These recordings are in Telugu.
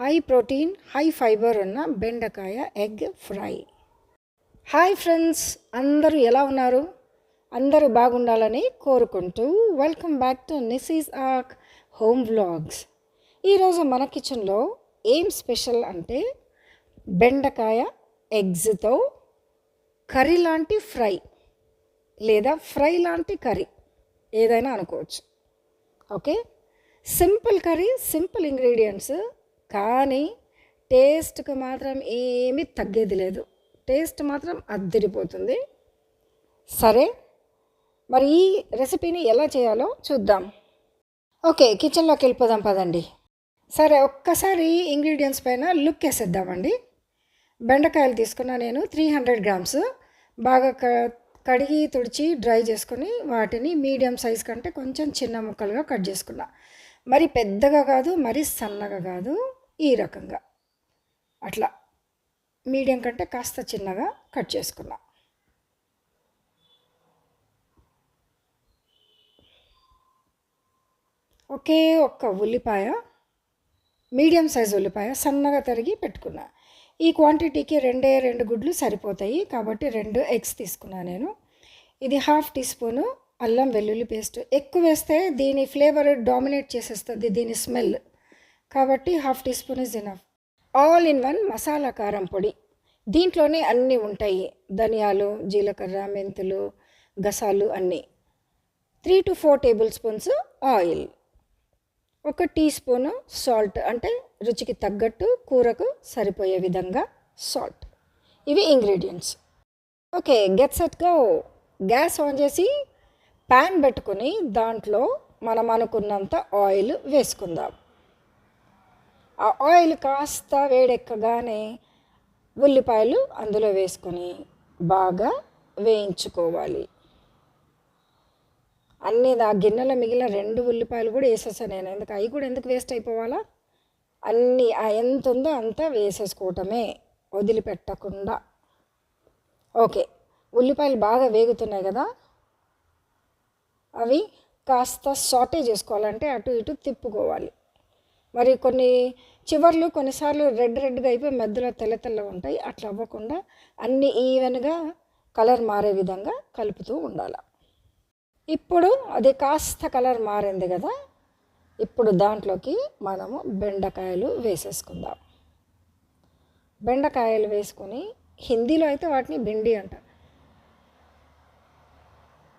హై ప్రోటీన్ హై ఫైబర్ ఉన్న బెండకాయ ఎగ్ ఫ్రై హాయ్ ఫ్రెండ్స్ అందరూ ఎలా ఉన్నారు? అందరూ బాగుండాలని కోరుకుంటూ వెల్కమ్ బ్యాక్ టు నిసీస్ ఆక్ హోమ్ వ్లాగ్స్ ఈరోజు మన కిచెన్లో ఏం స్పెషల్ అంటే బెండకాయ ఎగ్స్తో కర్రీ లాంటి ఫ్రై లేదా ఫ్రై లాంటి కర్రీ ఏదైనా అనుకోవచ్చు. Okay simple curry simple ingredients కానీ టేస్ట్కి మాత్రం ఏమీ తగ్గేది లేదు. టేస్ట్ మాత్రం అద్దరిపోతుంది. సరే మరి ఈ రెసిపీని ఎలా చేయాలో చూద్దాం. ఓకే కిచెన్లోకి వెళ్ళిపోదాం పదండి. సరే ఒక్కసారి ఇంగ్రీడియంట్స్ పైన లుక్ వేసేద్దామండి. బెండకాయలు తీసుకున్నా నేను త్రీ హండ్రెడ్ గ్రామ్స్. బాగా క కడిగి తుడిచి డ్రై చేసుకొని వాటిని మీడియం సైజ్ కంటే కొంచెం చిన్న ముక్కలుగా కట్ చేసుకున్నా. మరి పెద్దగా కాదు మరి సన్నగా కాదు. ఈ రకంగా. అట్లా మీడియం కంటే కాస్త చిన్నగా కట్ చేసుకున్నా. ఒకే ఒక్క ఉల్లిపాయ మీడియం సైజ్ ఉల్లిపాయ సన్నగా తరిగి పెట్టుకున్నా. ఈ క్వాంటిటీకి రెండే రెండు గుడ్లు సరిపోతాయి కాబట్టి రెండు ఎగ్స్ తీసుకున్నా నేను. ఇది హాఫ్ టీ స్పూను అల్లం వెల్లుల్లి పేస్ట్. ఎక్కువ వేస్తే దీని ఫ్లేవర్ డామినేట్ చేసేస్తుంది దీని స్మెల్. కాబట్టి half teaspoon is enough. All in one masala కారం పొడి. దీంట్లోనే అన్నీ ఉంటాయి. ధనియాలు జీలకర్ర మెంతులు గసాలు అన్నీ. Three to four tablespoons oil. ఒక టీ స్పూను సాల్ట్ అంటే రుచికి తగ్గట్టు కూరకు సరిపోయే విధంగా సాల్ట్. ఇవి ఇంగ్రీడియంట్స్. ఓకే గెట్ సెట్గా గ్యాస్ ఆన్ చేసి ప్యాన్ పెట్టుకుని దాంట్లో మనం అనుకున్నంత ఆయిల్ వేసుకుందాం. ఆ ఆయిల్ కాస్త వేడెక్కగానే ఉల్లిపాయలు అందులో వేసుకొని బాగా వేయించుకోవాలి. అన్నీ ఆ గిన్నెలో మిగిలిన రెండు ఉల్లిపాయలు కూడా వేసేసాను నేను. ఎందుకు? అవి కూడా ఎందుకు వేస్ట్ అయిపోవాలా? అన్నీ ఆ ఎంత ఉందో అంతా వేసేసుకోవటమే. వదిలిపెట్టకుండా. ఓకే. ఉల్లిపాయలు బాగా వేగుతున్నాయి కదా? అవి కాస్త సాటే చేసుకోవాలంటే అటు ఇటు తిప్పుకోవాలి. మరి కొన్ని చివర్లు కొన్నిసార్లు రెడ్ రెడ్గా అయిపోయి మధ్యలో తెల్ల తెల్ల ఉంటాయి. అట్లా అవ్వకుండా అన్ని ఈవెన్గా కలర్ మారే విధంగా కలుపుతూ ఉండాలి. ఇప్పుడు అది కాస్త కలర్ మారింది కదా ఇప్పుడు దాంట్లోకి మనము బెండకాయలు వేసేసుకుందాం. బెండకాయలు వేసుకొని హిందీలో అయితే వాటిని భిండి అంటారు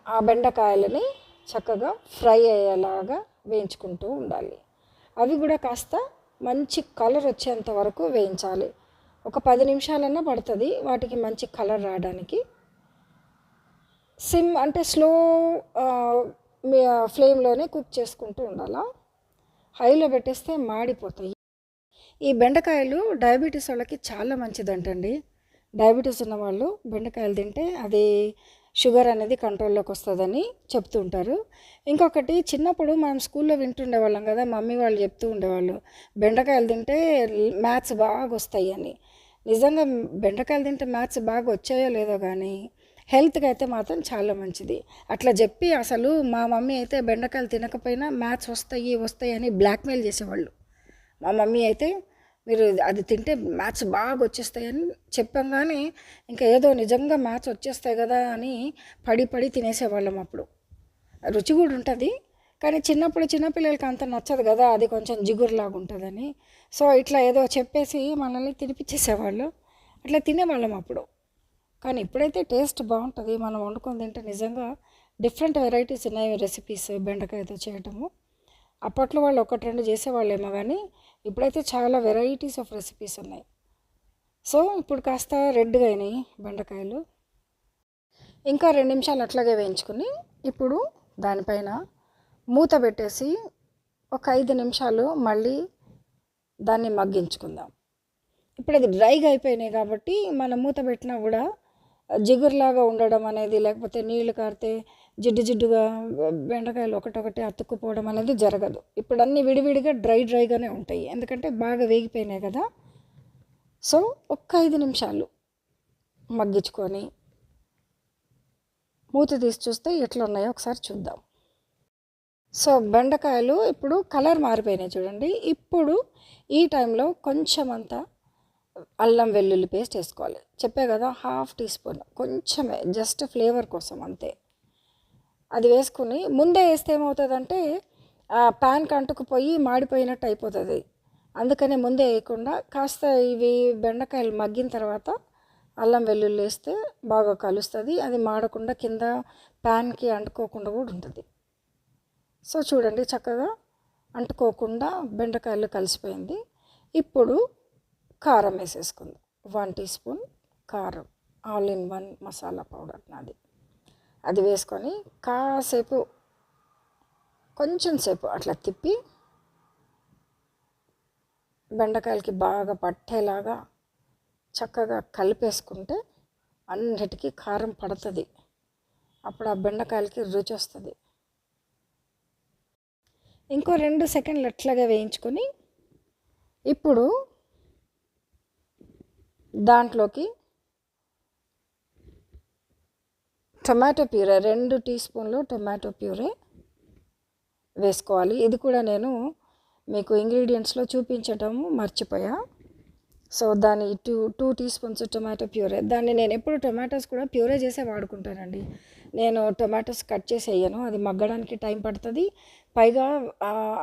ఆ బెండకాయలని చక్కగా ఫ్రై అయ్యేలాగా వేయించుకుంటూ ఉండాలి. అవి కూడా కాస్త మంచి కలర్ వచ్చేంత వరకు వేయించాలి. ఒక పది నిమిషాలన్నా పడుతుంది. వాటికి మంచి కలర్ రావడానికి. సిమ్ అంటే స్లో ఫ్లేమ్లోనే కుక్ చేసుకుంటూ ఉండాలా. హైలో పెట్టేస్తే మాడిపోతాయి. ఈ బెండకాయలు డయాబెటీస్ వాళ్ళకి చాలా మంచిదంటండి. డయాబెటీస్ ఉన్న వాళ్ళు బెండకాయలు తింటే అది షుగర్ అనేది కంట్రోల్లోకి వస్తుందని చెప్తూ ఉంటారు. ఇంకొకటి చిన్నప్పుడు మనం స్కూల్లో వింటుండేవాళ్ళం కదా మమ్మీ వాళ్ళు చెప్తూ ఉండేవాళ్ళు బెండకాయలు తింటే మ్యాథ్స్ బాగా వస్తాయి అని. నిజంగా బెండకాయలు తింటే మ్యాథ్స్ బాగా వచ్చాయో లేదో కానీ హెల్త్కి అయితే మాత్రం చాలా మంచిది. అట్లా చెప్పి అసలు మా మమ్మీ అయితే బెండకాయలు తినకపోయినా మ్యాథ్స్ వస్తాయి వస్తాయి అని బ్లాక్మెయిల్ చేసేవాళ్ళు. మా మమ్మీ అయితే మీరు అది తింటే మ్యాథ్స్ బాగా వచ్చేస్తాయని చెప్పాం కానీ ఇంకా ఏదో నిజంగా మ్యాథ్స్ వచ్చేస్తాయి కదా అని పడి పడి తినేసేవాళ్ళం అప్పుడు. రుచి కూడా ఉంటుంది కానీ చిన్నప్పుడు చిన్నపిల్లలకి అంత నచ్చదు కదా అది కొంచెం జిగురులాగా ఉంటుందని. సో ఇట్లా ఏదో చెప్పేసి మనల్ని తినిపించేసేవాళ్ళు అట్లా తినేవాళ్ళం అప్పుడు. కానీ ఇప్పుడైతే టేస్ట్ బాగుంటుంది మనం వండుకొని తింటే నిజంగా డిఫరెంట్ వెరైటీస్ ఉన్నాయి రెసిపీస్ బెండకాయతో చేయటము. అప్పట్లో వాళ్ళు ఒకటి రెండు చేసేవాళ్ళేమో కానీ ఇప్పుడైతే చాలా వెరైటీస్ ఆఫ్ రెసిపీస్ ఉన్నాయి. సో ఇప్పుడు కాస్త రెడ్గా అయినాయి బెండకాయలు. ఇంకా రెండు నిమిషాలు అట్లాగే వేయించుకుని ఇప్పుడు దానిపైన మూత పెట్టేసి ఒక ఐదు నిమిషాలు మళ్ళీ దాన్ని మగ్గించుకుందాం. ఇప్పుడు అది డ్రైగా అయిపోయినాయి కాబట్టి మనం మూత పెట్టినా కూడా జిగురులాగా ఉండడం అనేది లేకపోతే నీళ్ళు కారితే జిడ్డు జిడ్డుగా బెండకాయలు ఒకటొకటి అతుక్కుపోవడం అనేది జరగదు. ఇప్పుడు అన్నీ విడివిడిగా డ్రై డ్రైగానే ఉంటాయి. ఎందుకంటే బాగా వేగిపోయినాయి కదా. సో ఒక్క ఐదు నిమిషాలు మగ్గించుకొని మూత తీసి చూస్తే ఎట్లా ఉన్నాయో ఒకసారి చూద్దాం. సో బెండకాయలు ఇప్పుడు కలర్ మారిపోయినాయి చూడండి. ఇప్పుడు ఈ టైంలో కొంచెం అంతా అల్లం వెల్లుల్లి పేస్ట్ వేసుకోవాలి. చెప్పే కదా హాఫ్ టీ స్పూన్. కొంచెమే జస్ట్ ఫ్లేవర్ కోసం అంతే. అది వేసుకుని ముందే వేస్తే ఏమవుతుందంటే ప్యాన్కి అంటుకుపోయి మాడిపోయినట్టు అయిపోతుంది. అందుకనే ముందే వేయకుండా కాస్త ఇవి బెండకాయలు మగ్గిన తర్వాత అల్లం వెల్లుల్లి వేస్తే బాగా కలుస్తుంది. అది మాడకుండా కింద ప్యాన్కి అంటుకోకుండా కూడా ఉంటుంది. సో చూడండి చక్కగా అంటుకోకుండా బెండకాయలు కలిసిపోయింది. ఇప్పుడు కారం వేసేసుకుందాం. వన్ టీ స్పూన్ కారం. All in one masala powder నాది. అది వేసుకొని కాసేపు కొంచెం సేపు అట్లా తిప్పి బెండకాయలకి బాగా పట్టేలాగా చక్కగా కలిపేసుకుంటే అన్నిటికీ కారం పడుతుంది. అప్పుడు ఆ బెండకాయలకి రుచి వస్తుంది. ఇంకో రెండు సెకండ్లు అట్లాగా వేయించుకొని ఇప్పుడు దాంట్లోకి టొమాటో ప్యూరే రెండు టీ స్పూన్లు టొమాటో ప్యూరే వేసుకోవాలి. ఇది కూడా నేను మీకు ఇంగ్రీడియంట్స్లో చూపించటం మర్చిపోయా. సో దాని two two teaspoons tomato puree. దాన్ని నేను ఎప్పుడు టొమాటోస్ కూడా ప్యూరే చేసే వాడుకుంటానండి. నేను టొమాటోస్ కట్ చేసి వేయను అది మగ్గడానికి టైం పడుతుంది. పైగా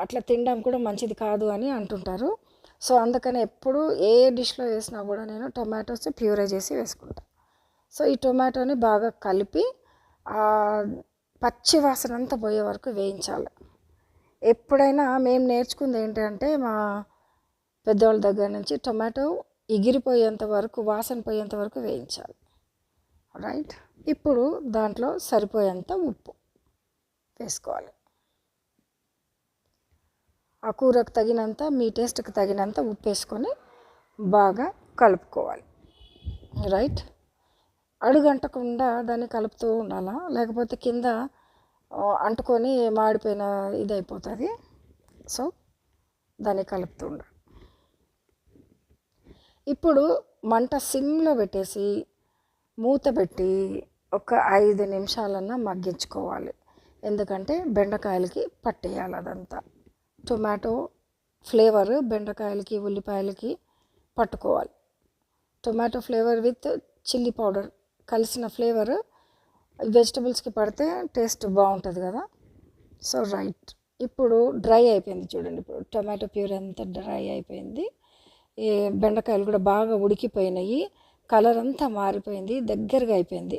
అట్లా తినడం కూడా మంచిది కాదు అని అంటుంటారు. సో అందుకని ఎప్పుడు ఏ డిష్లో వేసినా కూడా నేను టొమాటోస్ ప్యూరే చేసి వేసుకుంటాను సో ఈ టొమాటోని బాగా కలిపి పచ్చి వాసన అంతా పోయే వరకు వేయించాలి. ఎప్పుడైనా మేము నేర్చుకుంది ఏంటంటే మా పెద్దవాళ్ళ దగ్గర నుంచి టొమాటో ఎగిరిపోయేంత వరకు వాసన పోయేంత వరకు వేయించాలి. రైట్ ఇప్పుడు దాంట్లో సరిపోయేంత ఉప్పు వేసుకోవాలి. ఆ కూరకు తగినంత మీ టేస్ట్కి తగినంత ఉప్పు వేసుకొని బాగా కలుపుకోవాలి. రైట్ అడుగంటకుండా దాన్ని కలుపుతూ ఉండాలా? లేకపోతే కింద అంటుకొని మాడిపోయిన ఇది అయిపోతుంది సో దాన్ని కలుపుతూ ఉండాలి. ఇప్పుడు మంట సిమ్లో పెట్టేసి మూత పెట్టి ఒక ఐదు నిమిషాలన్నా మగ్గించుకోవాలి. ఎందుకంటే బెండకాయలకి పట్టేయాలి అదంతా. టొమాటో ఫ్లేవర్ బెండకాయలకి ఉల్లిపాయలకి పట్టుకోవాలి. Tomato flavour with chilli powder కలిసిన ఫ్లేవర్. వెజిటబుల్స్కి పడితే టేస్ట్ బాగుంటుంది కదా. So right. ఇప్పుడు డ్రై అయిపోయింది చూడండి. ఇప్పుడు టొమాటో ప్యూర్ అంతా డ్రై అయిపోయింది. ఈ బెండకాయలు కూడా బాగా ఉడికిపోయినాయి. కలర్ అంతా మారిపోయింది. దగ్గరగా అయిపోయింది.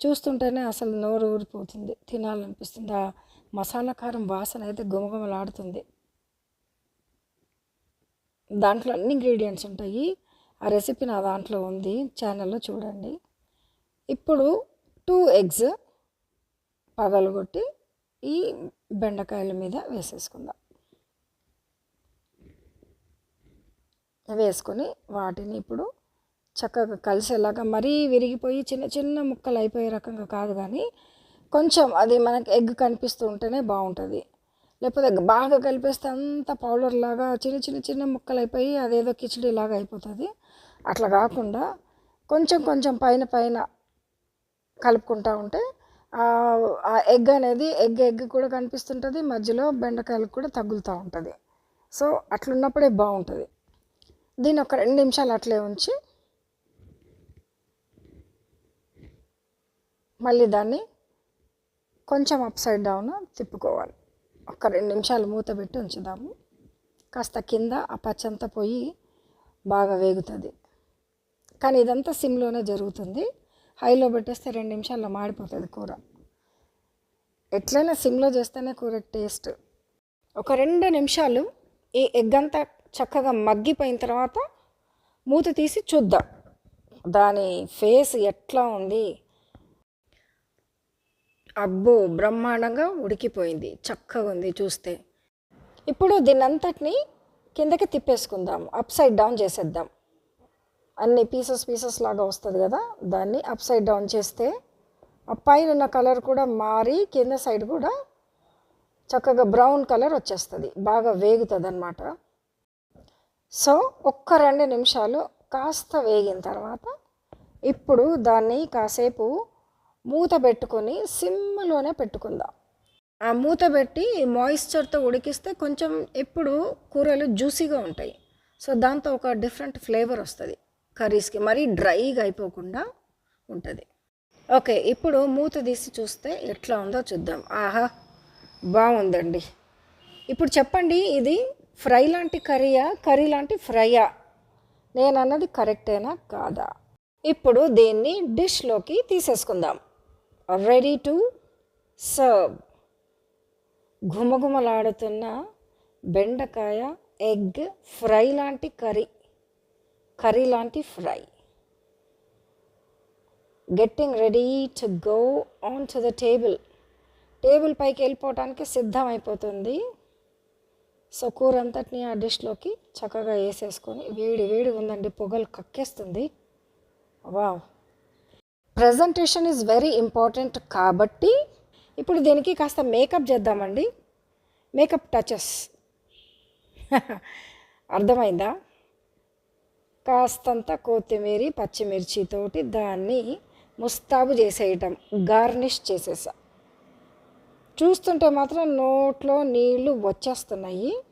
చూస్తుంటేనే అసలు నోరు ఊరిపోతుంది. తినాలనిపిస్తుంది? ఆ మసాలా కారం వాసన అయితే గుమగుమలాడుతుంది దాంట్లో అన్ని ఇంగ్రీడియంట్స్ ఉంటాయి. ఆ రెసిపీ నా దాంట్లో ఉంది. ఛానల్లో చూడండి. ఇప్పుడు టూ ఎగ్స్ పగలగొట్టి ఈ బెండకాయల మీద వేసేసుకుందాం. వేసుకొని వాటిని ఇప్పుడు చక్కగా కలిసేలాగా మరీ విరిగిపోయి చిన్న చిన్న ముక్కలు అయిపోయే రకంగా కాదు కానీ కొంచెం అది మనకి ఎగ్ కనిపిస్తూ ఉంటేనే బాగుంటుంది. లేకపోతే బాగా కలిపేస్తే అంత పౌడర్ లాగా చిన్న చిన్న చిన్న ముక్కలు అయిపోయి అదేదో కిచడీ లాగా అయిపోతుంది. అట్లా కాకుండా కొంచెం కొంచెం పైన పైన కలుపుకుంటూ ఉంటే ఆ ఎగ్ అనేది ఎగ్ ఎగ్ కూడా కనిపిస్తుంటుంది మధ్యలో బెండకాయలకు కూడా తగులుతూ ఉంటుంది. సో అట్లున్నప్పుడే బాగుంటుంది. దీన్ని ఒక రెండు నిమిషాలు అట్లే ఉంచి మళ్ళీ దాన్ని కొంచెం అప్ సైడ్ డౌన్ తిప్పుకోవాలి. ఒక రెండు నిమిషాలు మూత పెట్టి ఉంచుదాము. కాస్త కింద ఆ పచ్చంతా పోయి బాగా వేగుతుంది. కానీ ఇదంతా సిమ్లోనే జరుగుతుంది. హైలో పెట్టేస్తే రెండు నిమిషాల్లో మాడిపోతుంది కూర. ఎట్లయినా సిమ్లో చేస్తేనే కూర టేస్ట్. ఒక రెండు నిమిషాలు ఈ ఎగ్ అంతా చక్కగా మగ్గిపోయిన తర్వాత మూత తీసి చూద్దాం. దాని ఫేస్ ఎట్లా ఉంది? అబ్బో బ్రహ్మాండంగా ఉడికిపోయింది. చక్కగా ఉంది చూస్తే. ఇప్పుడు దీన్నంతటిని కిందకి తిప్పేసుకుందాం. అప్ సైడ్ డౌన్ చేసేద్దాం. అన్ని పీసెస్ పీసెస్ లాగా వస్తుంది కదా దాన్ని అప్ సైడ్ డౌన్ చేస్తే ఆ పైన ఉన్న కలర్ కూడా మారి కింద సైడ్ కూడా చక్కగా బ్రౌన్ కలర్ వచ్చేస్తుంది బాగా వేగుతుంది అనమాట సో ఒక్క రెండు నిమిషాలు కాస్త వేగిన తర్వాత ఇప్పుడు దాన్ని కాసేపు మూత పెట్టుకొని సిమ్లోనే పెట్టుకుందాం. ఆ మూత పెట్టి మాయిశ్చర్తో ఉడికిస్తే కొంచెం ఎప్పుడు కూరలు జ్యూసీగా ఉంటాయి. సో దాంతో ఒక డిఫరెంట్ ఫ్లేవర్ వస్తుంది. కర్రీస్కి మరీ డ్రైగా అయిపోకుండా ఉంటుంది. ఓకే ఇప్పుడు మూత తీసి చూస్తే ఎట్లా ఉందో చూద్దాం. ఆహా బాగుందండి. ఇప్పుడు చెప్పండి ఇది ఫ్రై లాంటి కర్రీయా కర్రీ లాంటి ఫ్రైయా? నేను అన్నది కరెక్టేనా కాదా? ఇప్పుడు దీన్ని డిష్లోకి తీసేసుకుందాం. Ready to serve. ఘుమఘుమలాడుతున్న బెండకాయ ఎగ్ ఫ్రై లాంటి కర్రీ. కర్రీ లాంటి fry. Getting ready to go on to the table table పైకి వెళ్ళిపోవటానికి సిద్ధం అయిపోతుంది. సో కూర అంతటిని ఆ డిష్లోకి చక్కగా వేసేసుకొని వేడి వేడి ఉందండి పొగలు కక్కేస్తుంది. Wow presentation is very important కాబట్టి ఇప్పుడు దీనికి కాస్త మేకప్ చేద్దామండి. మేకప్ టచెస్ అర్థమైందా? కాస్తంత కొత్తిమీర పచ్చిమిర్చితోటి దాన్ని ముస్తాబు చేసేయటం గార్నిష్ చేసేసా. చూస్తుంటే మాత్రం నోట్లో నీళ్ళు వచ్చేస్తున్నాయి.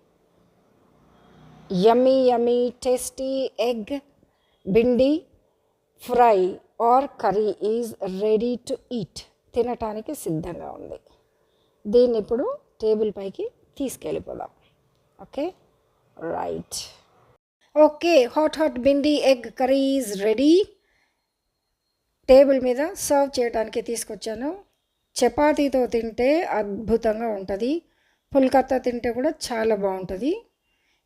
Yummy yummy tasty egg bhindi fry or curry is ready to eat. తినటానికి సిద్ధంగా ఉంది. దీన్ని ఇప్పుడు టేబుల్ పైకి తీసుకెళ్ళిపోదాం. Okay? Right. Okay hot hot bhindi egg curry is ready. Table మీద సర్వ్ చేయడానికి తీసుకొచ్చాను. చపాతీతో తింటే అద్భుతంగా ఉంటుంది. పుల్కత్తా తింటే కూడా చాలా బాగుంటుంది.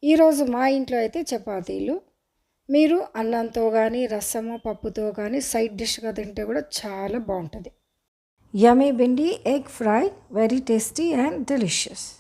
ఈరోజు మా ఇంట్లో అయితే చపాతీలు. మీరు అన్నంతో కానీ రసము పప్పుతో కానీ సైడ్ డిష్గా తింటే కూడా చాలా బాగుంటుంది. Yummy bhindi egg fry very tasty and delicious.